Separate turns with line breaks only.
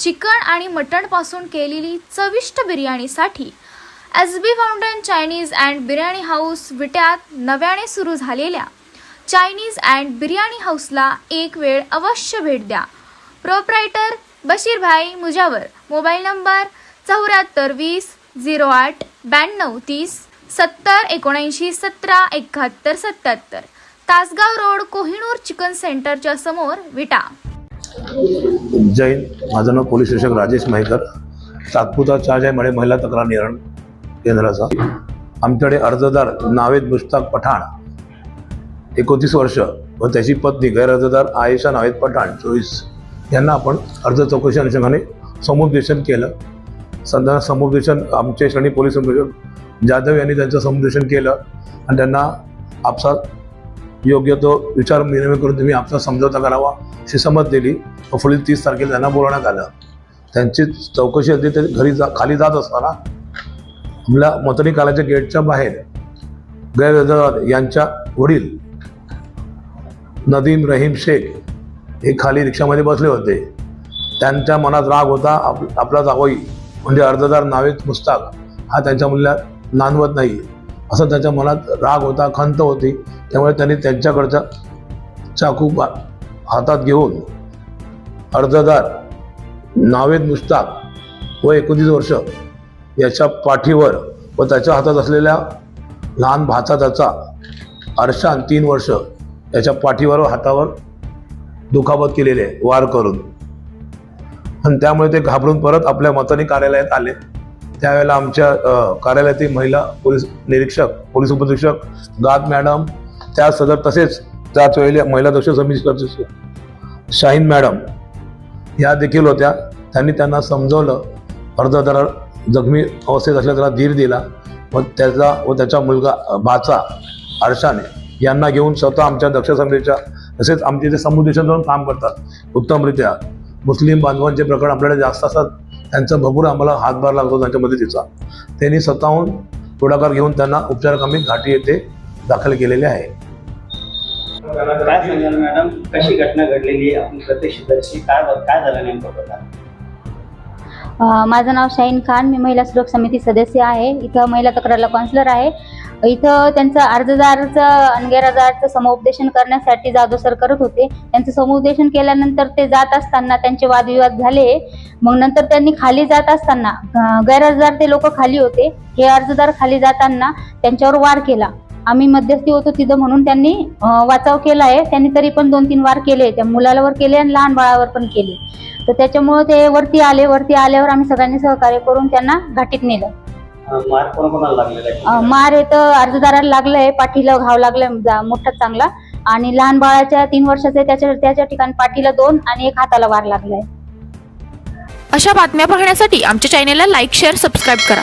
Chicken आणि मटणपासून केलेली चविष्ट बिर्याणीसाठी S B fountain Chinese and biryani house विट्यात नव्याने सुरू झालेल्या चायनीज अँड बिर्याणी हाऊसला एक वेळ अवश्य भेट द्या. Proprietor Bashirbhai Mujawar mobile number चौऱ्याहत्तर वीस झिरो आठ ब्याण्णव तीस सत्तर एकोणऐंशी सतरा एकाहत्तर सत्याहत्तर. तासगाव रोड कोहिनूर चिकन सेंटरच्या समोर विटा.
जैन माझं नाव पोलीस शिक्षक राजेश माहीकर सातपुता चार्ज आहे मळे महिला तक्रार निवारण केंद्राचा. आमच्याकडे अर्जदार नावेद मुश्ताक पठाण एकोणतीस वर्ष व त्याची पत्नी गैरअर्जदार आयशा नावेद पठाण चोवीस. यांना आपण अर्ज चौकशी अनुषंगाने समुपदेशन केलं. सध्या समुपदेशन आमचे श्रेणी पोलीस जाधव यांनी त्यांचं समुपदेशन केलं. आणि त्यांना आपसात योग्य तो विचार विनिमय करून तुम्ही आपला समझोता करावा अशी समज दिली. व पुढील तीस तारखेला त्यांना बोलवण्यात आलं. त्यांची चौकशी होती ते घरी जा खाली जात असताना आपल्या मतनी कालाच्या गेटच्या बाहेर गैरहजर यांच्या वडील नदीम रहीम शेख हे खाली रिक्षामध्ये बसले होते. त्यांच्या मनात राग होता आप आपला जावई म्हणजे अर्जदार नावेद मुस्ताक हा त्यांच्या मुलाला नांदवत नाही. असा त्याच्या मनात राग होता खंत होती. त्यामुळे त्यांनी त्यांच्याकडचा चाकू हातात घेऊन अर्जदार नावेद मुश्ताक व एकोणतीस वर्ष याच्या पाठीवर व त्याच्या हातात असलेल्या लहान भाचा त्याचा अर्शान तीन वर्ष याच्या पाठीवर व हातावर दुखापत केलेले आहे वार करून. आणि त्यामुळे ते घाबरून परत आपल्या मतानी कार्यालयात आले. त्यावेळेला आमच्या कार्यालयातील महिला पोलीस निरीक्षक पोलीस उपनिरीक्षक गात मॅडम त्या सदर तसेच त्याच वेळेला महिला दक्ष समिती शाहीन मॅडम या देखील होत्या. त्यांनी त्यांना समजवलं अर्धदर जखमी अवस्थेत असल्या त्याला धीर दिला. व त्याचा व त्याचा मुलगा बाचा आरशाने यांना घेऊन स्वतः आमच्या दक्ष समितीच्या तसेच आमचे जे समुदेशन जाऊन काम करतात. उत्तमरित्या मुस्लिम बांधवांचे प्रकरण आपल्याकडे जास्त असतात. त्यांचा भरपूर आम्हाला हातभार लागतो त्यांच्या मदतीचा त्यांनी स्वतःहून पुढाकार घेऊन त्यांना उपचारकामी घाटी येथे दाखल केलेले आहे.
काय सांगाल मॅडम? कशी घटना घडलेली आपण प्रत्यक्षदर्शी काय काय झालं नेमकं प्रकार
अ, माझं नाव शाहीन खान. मी महिला सुरक्षा समिती सदस्य आहे. इथं महिला तक्रारला काउन्सिलर आहे. इथं त्यांचं अर्जदारचं आणि समुपदेशन करण्यासाठी जाधव सर करत होते. त्यांचं समुपदेशन केल्यानंतर ते जात असताना त्यांचे वादविवाद झाले. मग नंतर त्यांनी खाली जात असताना गैरअर्जदार ते लोक खाली होते. हे अर्जदार खाली जाताना त्यांच्यावर वार केला. आम्ही मध्यस्थी होतो तिथं म्हणून त्यांनी वाचाव केला आहे. त्यांनी तरी पण दोन तीन वार केले. त्या मुलावर केले आणि लहान बाळावर पण केले. तर त्याच्यामुळे ते वरती आले. वरती आल्यावर आम्ही सगळ्यांनी सहकार्य करून त्यांना घाटीत नेलं.
मार लागलेला
अ, मार येतं अर्जदाराला लागलंय पाठीला घाव लागलाय जा- मोठा चांगला. आणि लहान बाळाच्या तीन वर्षाचे त्याच्या त्याच्या ठिकाणी पाठीला दोन आणि एक हाताला वार लागलाय.
अशा बातम्या पाहण्यासाठी आमच्या चॅनेलला लाईक शेअर सबस्क्राईब करा.